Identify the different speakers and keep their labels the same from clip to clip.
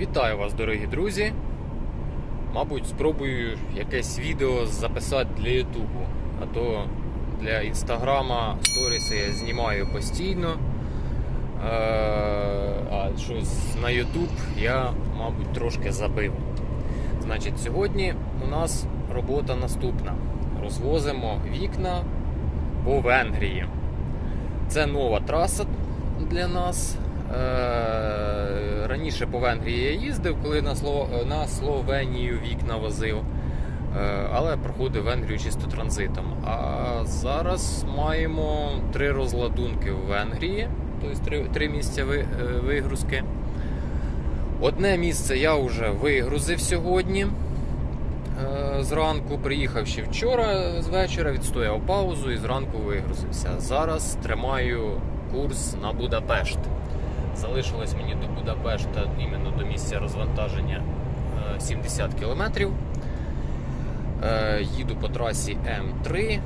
Speaker 1: Вітаю вас, дорогі друзі. Мабуть, спробую якесь відео записати для Ютубу. А то для інстаграма сторіси я знімаю постійно. Е, А щось на Ютуб я, мабуть, трошки забив. Значить, сьогодні у нас робота наступна. Розвозимо вікна по Венгрії. Це нова траса для нас. Раніше по Венгрії я їздив, коли на, Сло... на Словенію вікна возив, Е, але проходив Венгрію чисто транзитом. А зараз маємо три розладунки в Венгрії, тобто три, три місця е, вигрузки. Одне місце я вже вигрузив сьогодні. Е, Зранку приїхав ще вчора з вечора, відстояв паузу і зранку вигрузився. Зараз тримаю курс на Будапешт. Залишилось мені до Будапешта іменно до місця розвантаження е, 70 кілометрів. Е, Їду по трасі М3. Ем,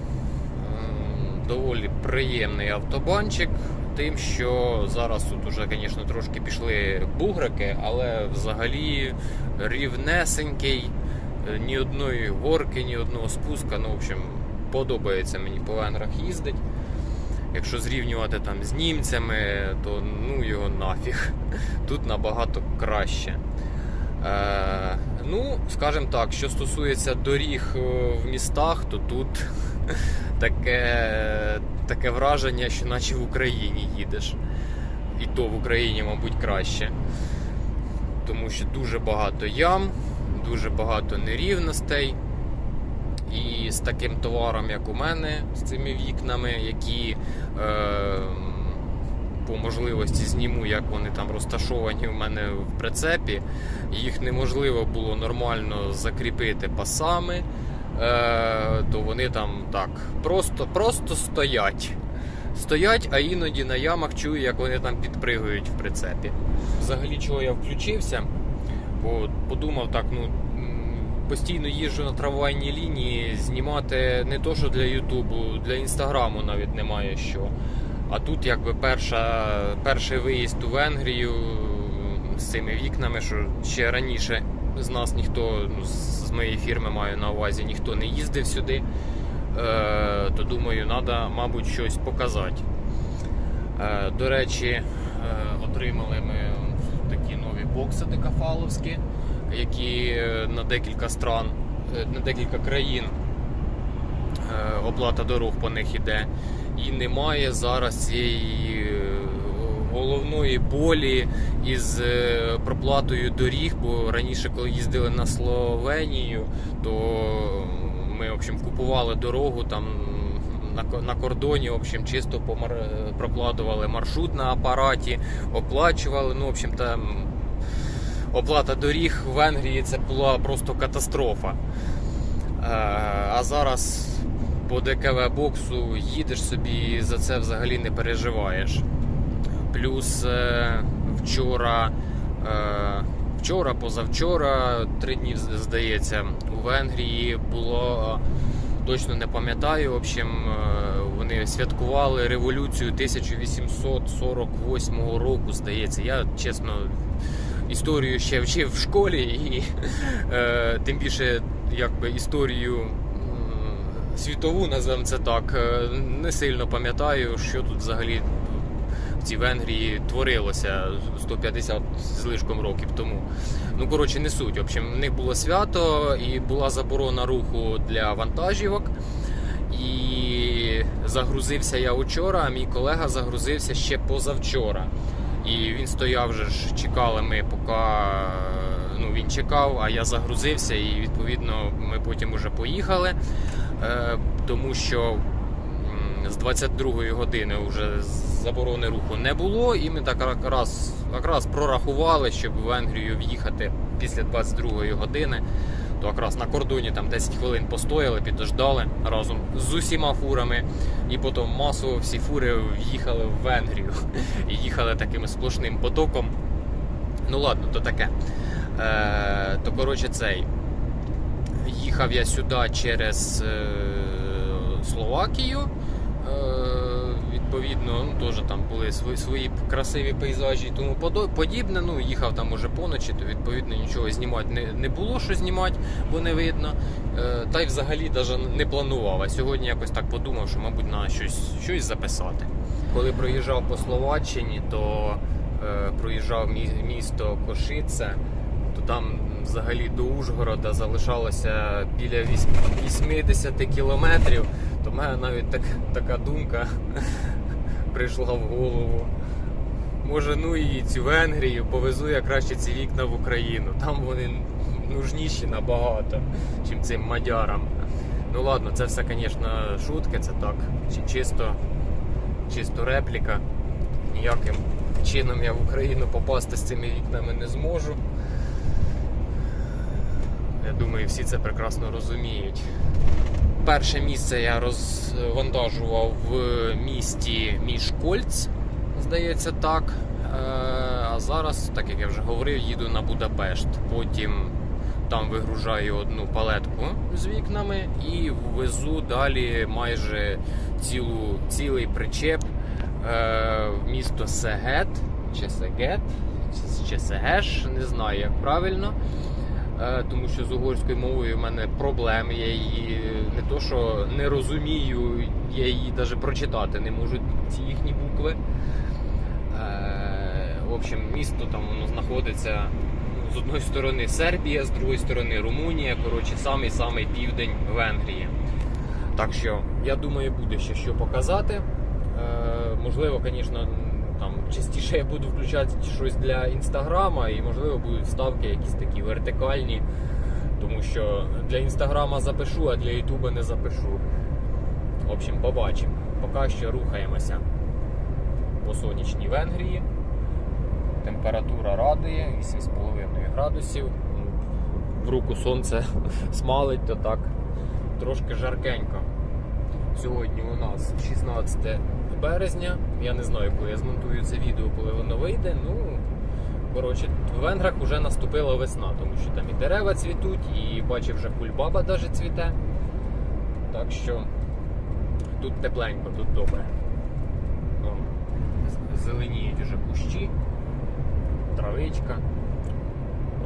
Speaker 1: Доволі приємний автобанчик. Тим, що зараз тут уже, звісно, трошки пішли бугрики, але взагалі рівнесенький, е, ні одної горки, ні одного спуска. Ну, в общем, подобається мені по венграх їздить. Якщо зрівнювати там з німцями, то ну його нафіг. Тут набагато краще. Е, ну, скажімо так, що стосується доріг е, в містах, то тут таке, таке враження, що наче в Україні їдеш. І то в Україні, мабуть, краще. Тому що дуже багато ям, дуже багато нерівностей. І з таким товаром, як у мене, з цими вікнами, які е, по можливості зніму, як вони там розташовані у мене в прицепі, їх неможливо було нормально закріпити пасами, е, то вони там так просто, просто стоять. Стоять, а іноді на ямах чую, як вони там підпригують в прицепі. Взагалі, чого я включився, бо подумав так, ну постійно їжджу на трамвайній лінії, знімати не то, що для Ютубу, для інстаграму навіть немає що. А тут якби перша, перший виїзд у Венгрію з цими вікнами, що ще раніше з нас ніхто, ну, з моєї фірми маю на увазі, ніхто не їздив сюди. Е, то думаю, треба, мабуть, щось показати. Е, до речі, е, отримали ми такі нові бокси декафаловські, які е, на декілька стран, е, на декілька країн е, оплата дорог по них іде. І немає зараз цієї головної болі із проплатою доріг, бо раніше, коли їздили на Словенію, то ми в общем, купували дорогу там на, кордоні, в общем, чисто помар... е, маршрут на апараті, оплачували. Ну, в общем, там оплата доріг в Венгрії це була просто катастрофа. Е, А зараз по ДКВ боксу їдеш собі, за це взагалі не переживаєш. Плюс е, вчора, е, вчора, позавчора, три дні здається, у Венгрії було. Точно не пам'ятаю. В общем, вони святкували революцію 1848 року, здається. Я чесно історію ще вчив в школі, і е, тим більше якби історію м, світову, називаємо це так, е, не сильно пам'ятаю, що тут взагалі в цій Венгрії творилося 150 з лишком років тому. Ну, коротше, не суть. В общем, в них було свято і була заборона руху для вантажівок. І загрузився я вчора, а мій колега загрузився ще позавчора. І він стояв вже ж, чекали ми, поки ну, він чекав, а я загрузився, і відповідно ми потім уже поїхали. Е, тому що з 22-ї години вже заборони руху не було, і ми так якраз прорахували, щоб в Венгрію в'їхати після 22-ї години. То якраз на кордоні там 10 хвилин постояли, підождали разом з усіма фурами, і потім масово всі фури в'їхали в Венгрію і їхали таким сплошним потоком. Ну ладно, то таке. Е, то коротше цей. Їхав я сюди через е, Словакію. Від- відповідно, ну теж там були свої, свої красиві пейзажі і тому подібне. Ну, їхав там уже поночі, то відповідно нічого знімати не, не було що знімати, бо не видно. Е, та й взагалі навіть не планував. А сьогодні якось так подумав, що, мабуть, на щось, щось записати. Коли проїжджав по Словаччині, то е, проїжджав мі- місто Кошице, то там взагалі до Ужгорода залишалося біля вісь- 80 кілометрів. То в мене навіть так, така думка прийшла в голову. Може, ну і цю Венгрію повезу я краще ці вікна в Україну. Там вони нужніші набагато, чим цим мадярам. Ну ладно, це все, звісно, шутки, це так. чи- Чисто, чисто репліка. Ніяким чином я в Україну попасти з цими вікнами не зможу. Я думаю, всі це прекрасно розуміють. Перше місце я розвантажував в місті Мішкольц, здається так. Е, А зараз, так як я вже говорив, їду на Будапешт. Потім там вигружаю одну палетку з вікнами і везу далі майже цілу, цілий причеп е, в місто Сегет чи Сегет, чи- Сегеш, не знаю як правильно. Е, тому що з угорською мовою в мене проблеми. Я її не то, що не розумію, я її навіть прочитати не можу ці їхні букви. Е, в общем, місто там воно знаходиться ну, з одної сторони Сербія, з другої сторони Румунія. Коротше, самий самий південь Венгрії. Так що я думаю, буде ще що показати. Е, можливо, звісно, там частіше я буду включати щось для інстаграма, і можливо будуть ставки якісь такі вертикальні. Тому що для інстаграма запишу, а для ютуба не запишу. В общем, побачимо. Поки що рухаємося по сонячній Венгрії. Температура радує 8,5 градусів. Ну, В руку сонце смалить, то так трошки жаркенько. Сьогодні у нас 16 березня. Я не знаю, коли я змонтую це відео, коли воно вийде. Ну, коротше, в Венграх вже наступила весна, тому що там і дерева цвітуть, і бачив, вже кульбаба навіть цвіте. Так що тут тепленько, тут добре. Ну, зеленіють уже кущі, травичка.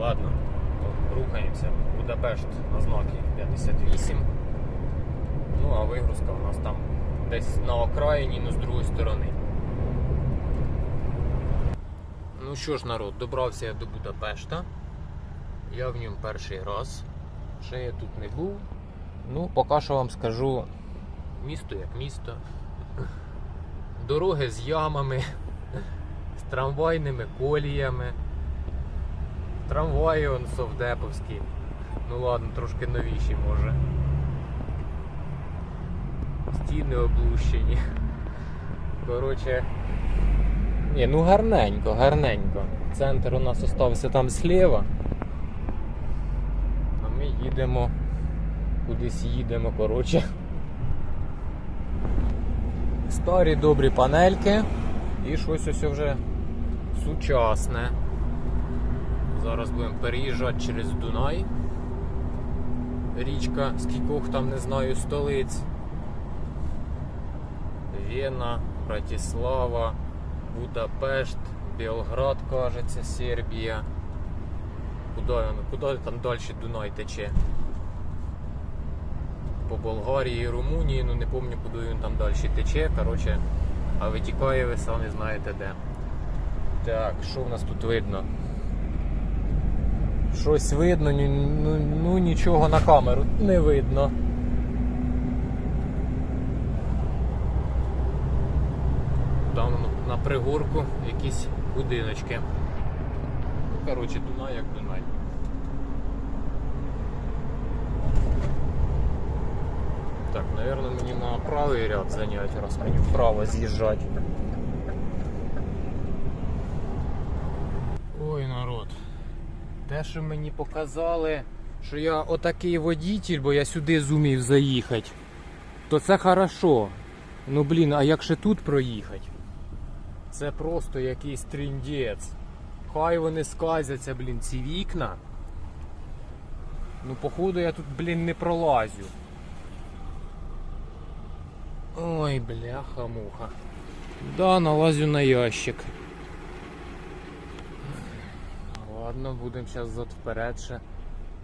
Speaker 1: Ладно, рухаємося. Будапешт на знаки 58. Ну, а вигрузка у нас там десь на окраїні, ну з другої сторони. Ну що ж, народ, добрався я до Будапешта. Я в ньому перший раз. Ще я тут не був. Ну, поки що вам скажу місто як місто. Дороги з ямами, з трамвайними коліями. Трамваї он совдеповські. Ну ладно, трошки новіші може. Стіни облущені. Коротше. Ні, ну гарненько, гарненько. Центр у нас остався там зліва. А ми їдемо. Кудись їдемо, коротше. Старі добрі панельки і щось ось вже сучасне. Зараз будемо переїжджати через Дунай. Річка, скількох там не знаю, столиць. Вена, Братислава, Будапешт, Белград, кажеться, Сербія. Куди, куди там далі Дунай тече? По Болгарії Румунії, ну не пам'ятаю, куди він там далі тече. Коротше, а витікає ви самі знаєте де. Так, що в нас тут видно? Щось видно, ну, ну нічого на камеру не видно. Там ну, на пригорку якісь будиночки. Ну, коротше, Дунай як Дунай. Так, наверное, мені на правий ряд зайняти, раз мені вправо з'їжджати. Ой, народ. Те, що мені показали, що я отакий водитель, бо я сюди зумів заїхати, то це хорошо. Ну блін, а як ще тут проїхати? Це просто якийсь тріндець. Хай вони сказяться, блін, ці вікна. Ну, походу, я тут, блін, не пролазю. Ой, бляха-муха. Да, налазю на ящик. Ладно, будемо зараз зад вперед ще.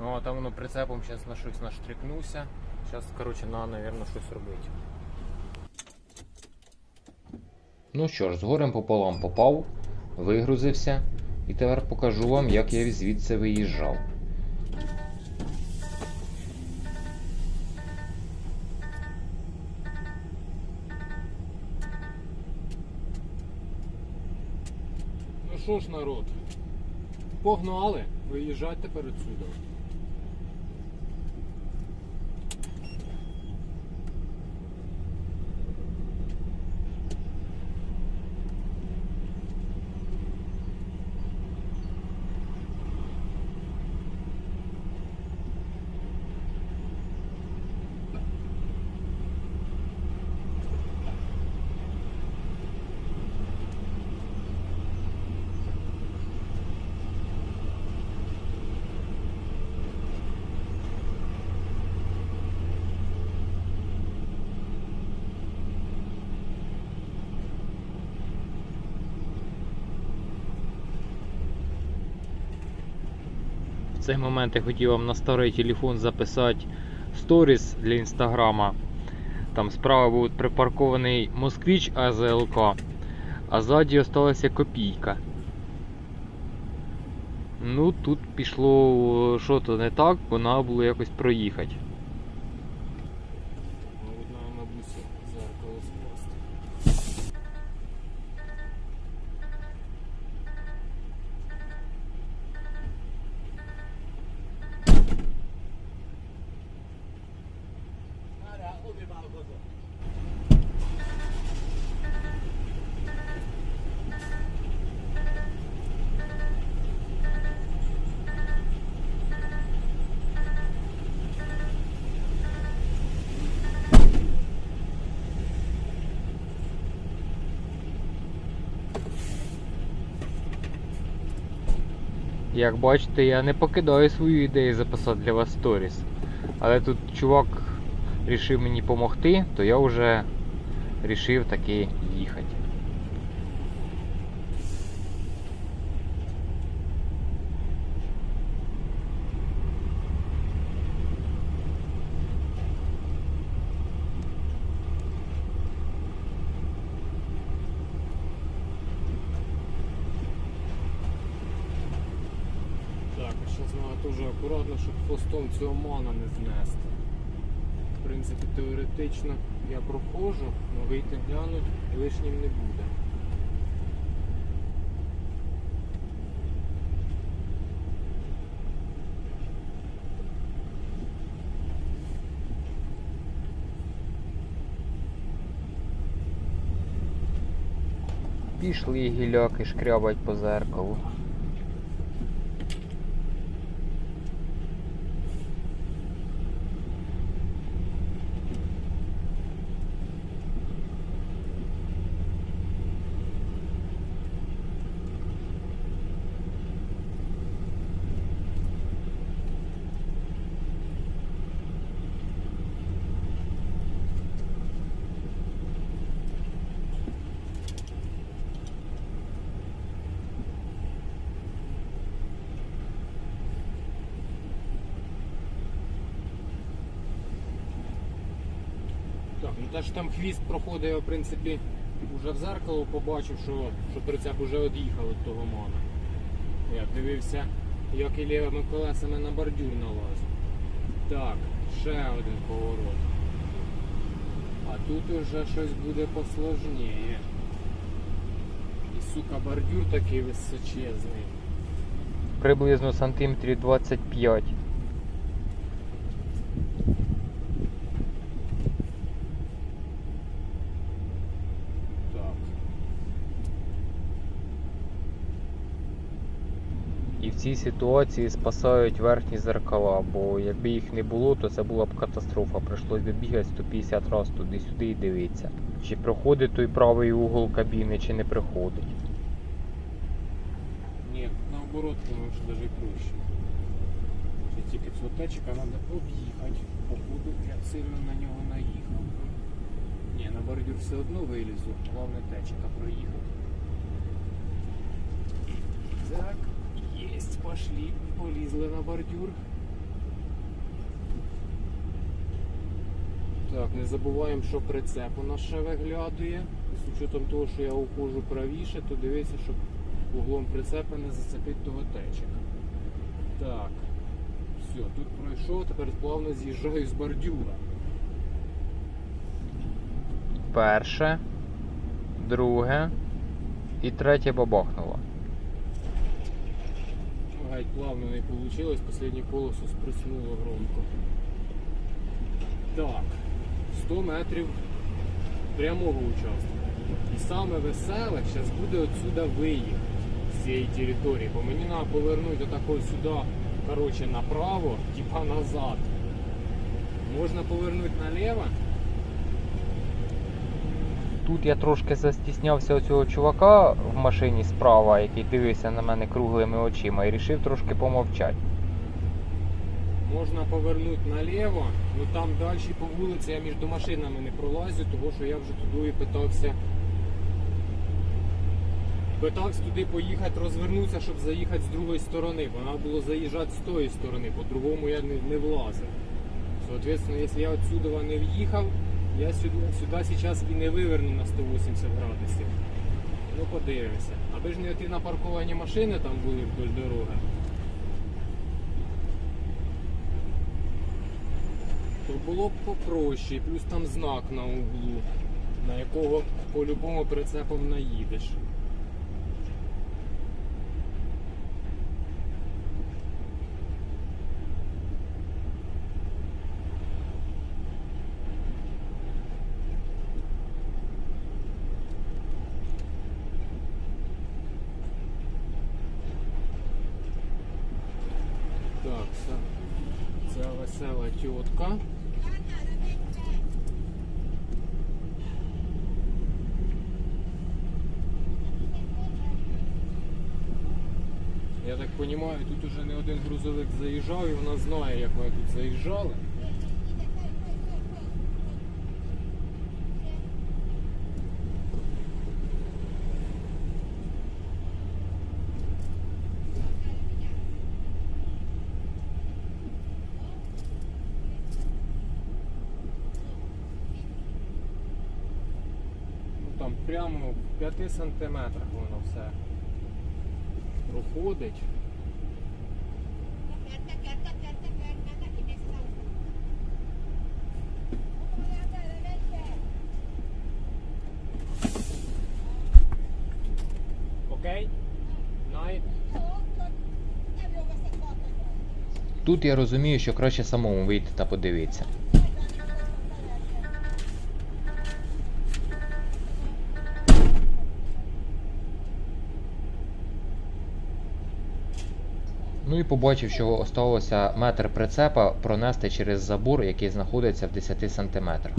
Speaker 1: О, там воно прицепом зараз на щось наштрикнувся. Зараз, коротше, на, напевно, щось робити. Ну що ж, з горем пополам попав, вигрузився. І тепер покажу вам, як я звідси виїжджав. Ну що ж, народ, погнали, виїжджайте перед судом. В цей момент я хотів вам на старий телефон записати сторіс для інстаграма. Там справа був припаркований москвич АЗЛК, а ззаді осталася копійка. Ну тут пішло що то не так, бо треба було якось проїхати. Мабуть, на бабусі зеркало скласти. Як бачите, я не покидаю свою ідею записати для вас сторіс. Але тут чувак рішив мені допомогти, то я вже рішив таки їхати. Так, а зараз треба дуже акуратно, щоб хвостом цього мана не знести. В принципі, теоретично я проходжу, але вийти глянуть лишнім не буде. Пішли гіляки шкрябать по зеркалу. Так, ну ж там хвіст проходить, я, в принципі, вже в зеркало побачив, що, що прицеп вже від'їхав від того мана. Я дивився, як і лівими колесами на бордюр налазив. Так, ще один поворот. А тут уже щось буде посложніше. І сука, бордюр такий височезний. Приблизно сантиметрів 25. Так. І в цій ситуації спасають верхні зеркала, бо якби їх не було, то це була б катастрофа. Прийшлось би бігати 150 разів туди-сюди і дивитися. Чи проходить той правий угол кабіни, чи не проходить. Ні, наоборот, що навіть проще. Ще тільки цього течика треба об'їхати. Походу я сильно на нього наїхав. Ні, на бордюр все одно вилізу. Головне течика проїхати. Так, пошли, полізли на бордюр. Так, не забуваємо, що прицеп у нас ще виглядує. З учетом того, що я ухожу правіше, то дивися, щоб углом прицепа не зацепити того течика. Так. Все, тут пройшов, тепер плавно з'їжджаю з бордюра. Перше, друге і третє бабахнуло. Геть плавно не вийшло, останнє колесо сприснуло громко. Так, 100 метрів прямого участку. І саме веселе зараз буде отсюда виїхати з цієї території, бо мені треба повернути отако сюди, коротше, направо, типа назад. Можна повернути наліво.
Speaker 2: Тут я трошки застіснявся оцього чувака в машині справа, який дивився на мене круглими очима, і рішив трошки помовчати.
Speaker 1: Можна повернути наліво, ну там далі по вулиці я між машинами не пролазю, тому що я вже туди і питався. Питався туди поїхати, розвернутися, щоб заїхати з другої сторони. бо Треба було заїжджати з тої сторони, по-другому я не, не влазив. Соответственно, якщо я отсюди не в'їхав, я сюди, сюди зараз і не виверну на 180 градусів. Ну подивимося. Аби ж не ті напарковані машини там були вдоль дороги. то було б попроще, плюс там знак на углу, на якого по-любому прицепом наїдеш. Так, це, це весела тітка. Я так розумію, тут уже не один грузовик заїжджав і вона знає, як ми тут заїжджали. Ну, Там прямо в 5 сантиметрах воно все проходить. Окей?
Speaker 2: Тут я розумію, що краще самому вийти та подивитися. Ну і побачив, що осталося метр прицепа пронести через забор, який знаходиться в 10 сантиметрах.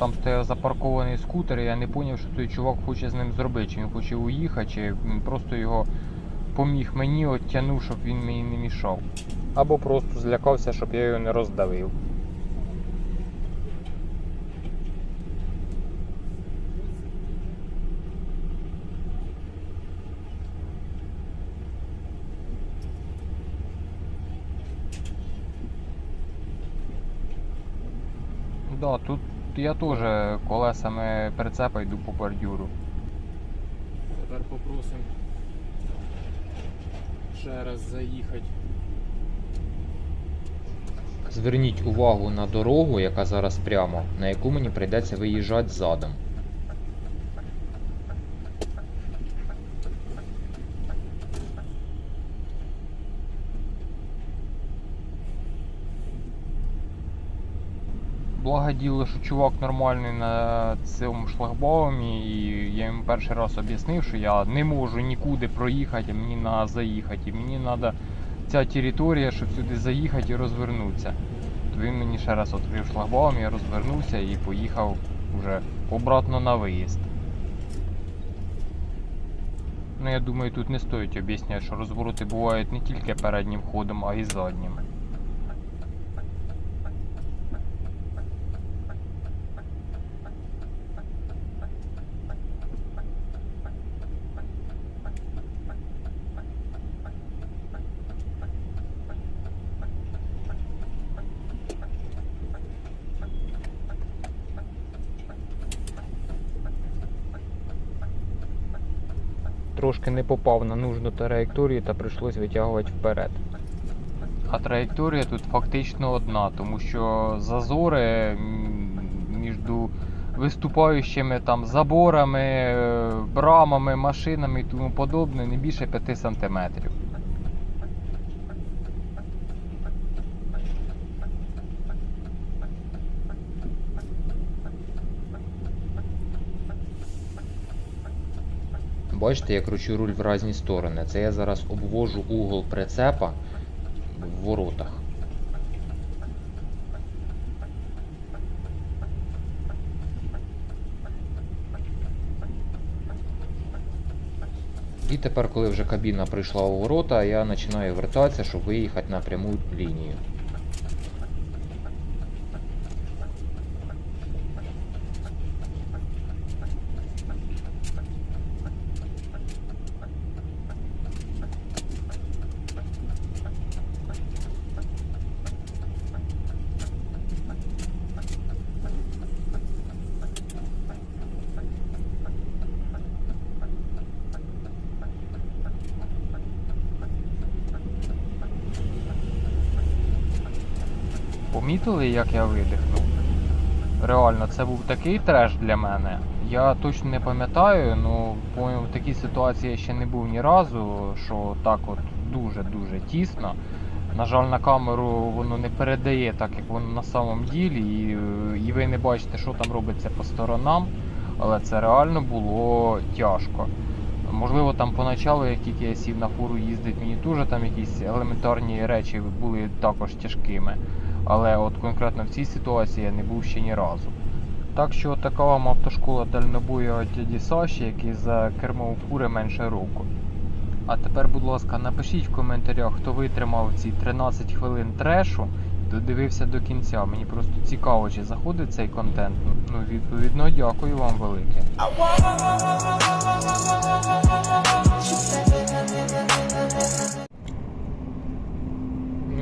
Speaker 2: Там стояв запаркований скутер, і я не зрозумів, що той чувак хоче з ним зробити. Чи він хоче уїхати, чи просто його поміг мені, оттягнув, щоб він мені не мішав. Або просто злякався, щоб я його не роздавив. Да, тут я теж колесами прицепа йду по бордюру.
Speaker 1: Тепер попросимо ще раз заїхати.
Speaker 2: Зверніть увагу на дорогу, яка зараз прямо, на яку мені прийдеться виїжджати задом. Благо діло, що чувак нормальний на цьому шлагбаумі, і я йому перший раз об'яснив, що я не можу нікуди проїхати, мені треба заїхати. І мені треба ця територія, щоб сюди заїхати і розвернутися. То він мені ще раз відкрив шлагбаум, я розвернувся і поїхав вже обратно на виїзд. Ну, я думаю, тут не стоїть об'ясняти, що розвороти бувають не тільки переднім ходом, а й заднім. Трошки не попав на нужну траєкторію та прийшлось витягувати вперед. А траєкторія тут фактично одна, тому що зазори між виступаючими там заборами, е, брамами, машинами і тому подобне не більше 5 сантиметрів.
Speaker 3: Бачите, я кручу руль в різні сторони. Це я зараз обвожу угол прицепа в воротах. І тепер, коли вже кабіна прийшла у ворота, я починаю вертатися, щоб виїхати на пряму лінію.
Speaker 2: Помітили, як я видихнув? Реально, це був такий треш для мене. Я точно не пам'ятаю, ну в такій ситуації я ще не був ні разу, що так от дуже-дуже тісно. На жаль, на камеру воно не передає так, як воно на самом ділі, і, і ви не бачите, що там робиться по сторонам, але це реально було тяжко. Можливо, там поначалу, як тільки я сів на фуру їздить, мені теж там якісь елементарні речі були також тяжкими. Але от конкретно в цій ситуації я не був ще ні разу. Так що така вам автошкола дальнобою дяді Саші, який за кермом фури менше року. А тепер, будь ласка, напишіть в коментарях, хто витримав ці 13 хвилин трешу, додивився до кінця. Мені просто цікаво, чи заходить цей контент. Ну, відповідно, дякую вам велике.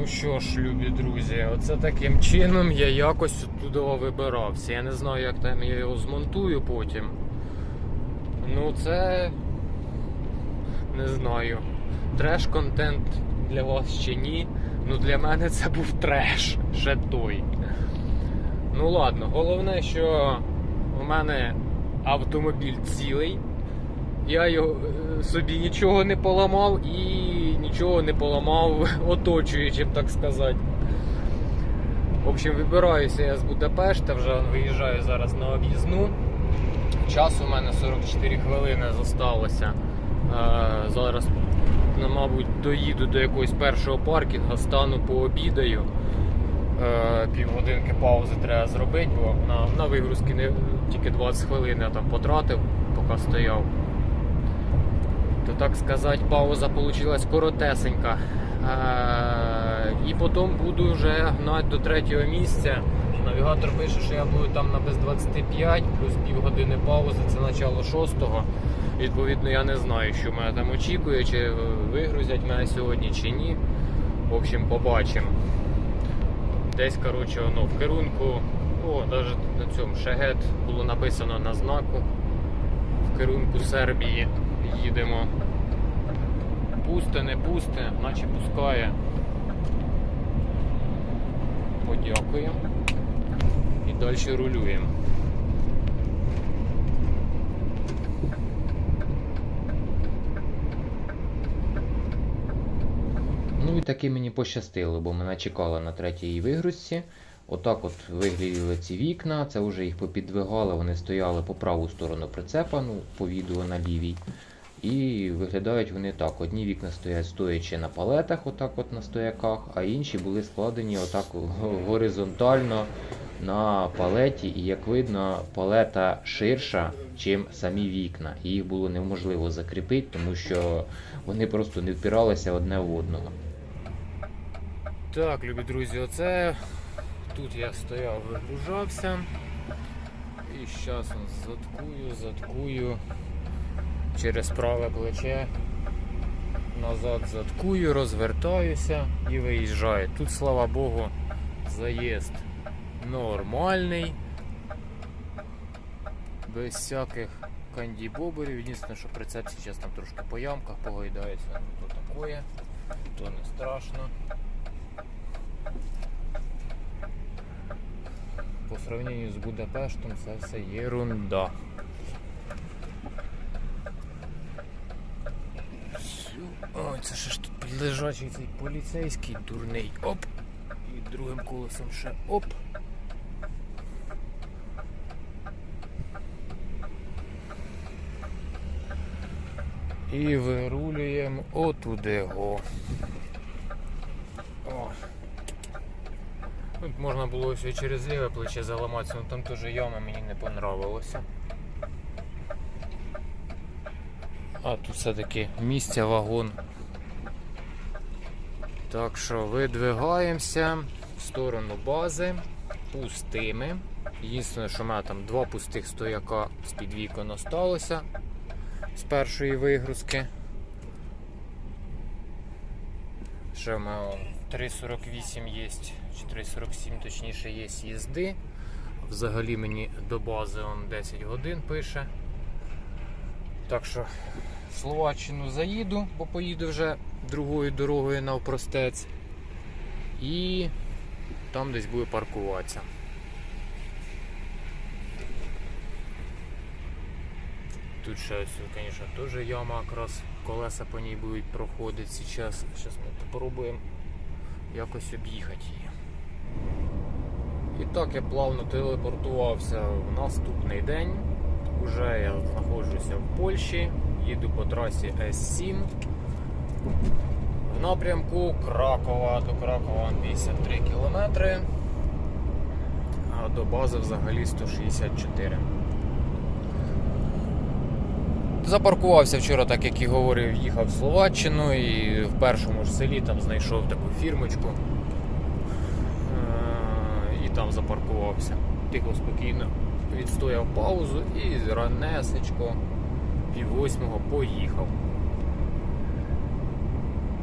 Speaker 1: Що ж, любі друзі, оце таким чином я якось туди вибирався. Я не знаю, як там я його змонтую потім. Ну це. Не знаю. Треш-контент для вас чи ні. Ну для мене це був треш. Ще той. Ну ладно, головне, що у мене автомобіль цілий. Я його, е, собі нічого не поламав і нічого не поламав оточуючим, так сказати. В общем, вибираюся я з Будапешта, вже виїжджаю зараз на об'їзну. Час у мене 44 хвилини зосталося. Е, Зараз, ну, мабуть, доїду до якогось першого паркінгу, стану пообідаю. Е, Півгодинки паузи треба зробити, бо на, на вигрузки не, тільки 20 хвилин я там потратив, поки стояв то так сказати, пауза вийшла коротесенька. Е, і потім буду вже гнати до третього місця. Навігатор пише, що я буду там на без 25, плюс півгодини паузи, це начало шостого. Відповідно, я не знаю, що мене там очікує, чи вигрузять мене сьогодні, чи ні. В общем, побачимо. Десь, коротше, воно в керунку, о, навіть на цьому шегет було написано на знаку. В керунку Сербії їдемо. Пусте, не пусте, наче пускає. Подякуємо. І далі рулюємо.
Speaker 3: Ну і таки мені пощастило, бо мене чекали на третій вигрузці. Отак от вигляділи ці вікна, це вже їх попідвигали, вони стояли по праву сторону прицепа, ну, по відео на лівій. І виглядають вони так. Одні вікна стоять стоячи на палетах, отак от на стояках, а інші були складені отак горизонтально на палеті. І як видно, палета ширша, ніж самі вікна. Їх було неможливо закріпити, тому що вони просто не впиралися одне в одного.
Speaker 1: Так, любі друзі, оце тут я стояв, вигружався. І зараз заткую, заткую через праве плече. Назад заткую, розвертаюся і виїжджаю. Тут, слава Богу, заїзд нормальний. Без всяких кандібоберів. Єдине, що прицеп зараз там трошки по ямках погойдається. Ну, то такое, то не страшно. По сравнению з Будапештом це все єрунда. Ой, це ще ж тут лежачий цей поліцейський дурний. Оп! І другим колесом ще оп. І вирулюємо отуди го. О. Тут можна було ось і через ліве плече заламатися, але там теж яма мені не понравилося. А тут все-таки місця вагон. Так що видвигаємося в сторону бази пустими. Єдине, що в мене там два пустих стояка з-під вікон осталося з першої вигрузки. Ще в мене 3.48 є, чи 3.47 точніше є їзди. Взагалі мені до бази он 10 годин пише. Так що Словаччину заїду, бо поїду вже другою дорогою навпростець. І там десь буду паркуватися. Тут ще, звісно, теж яма якраз колеса по ній будуть проходити зараз. Зараз ми спробуємо якось об'їхати її. І так я плавно телепортувався в наступний день. Уже я знаходжуся в Польщі, їду по трасі С7 в напрямку Кракова до Кракова 53 кілометри, а до бази взагалі 164. Запаркувався вчора, так як і говорив, їхав в Словаччину і в першому ж селі там знайшов таку фірмочку. Е, І там запаркувався. Тихо, спокійно відстояв паузу і ранесечко пів восьмого поїхав.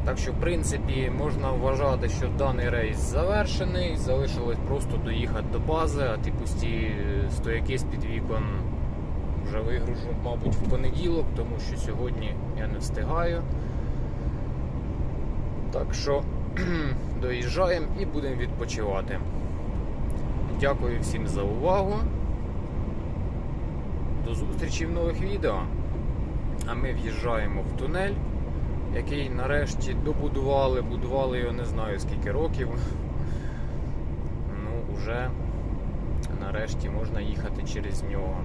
Speaker 1: Так що, в принципі, можна вважати, що даний рейс завершений, залишилось просто доїхати до бази, а ті пусті е, стояки з-під вікон вже вигружу, мабуть, в понеділок, тому що сьогодні я не встигаю. Так що доїжджаємо і будемо відпочивати. Дякую всім за увагу. До зустрічі в нових відео. А ми в'їжджаємо в тунель, який нарешті добудували, будували його не знаю скільки років. Ну, уже нарешті можна їхати через нього.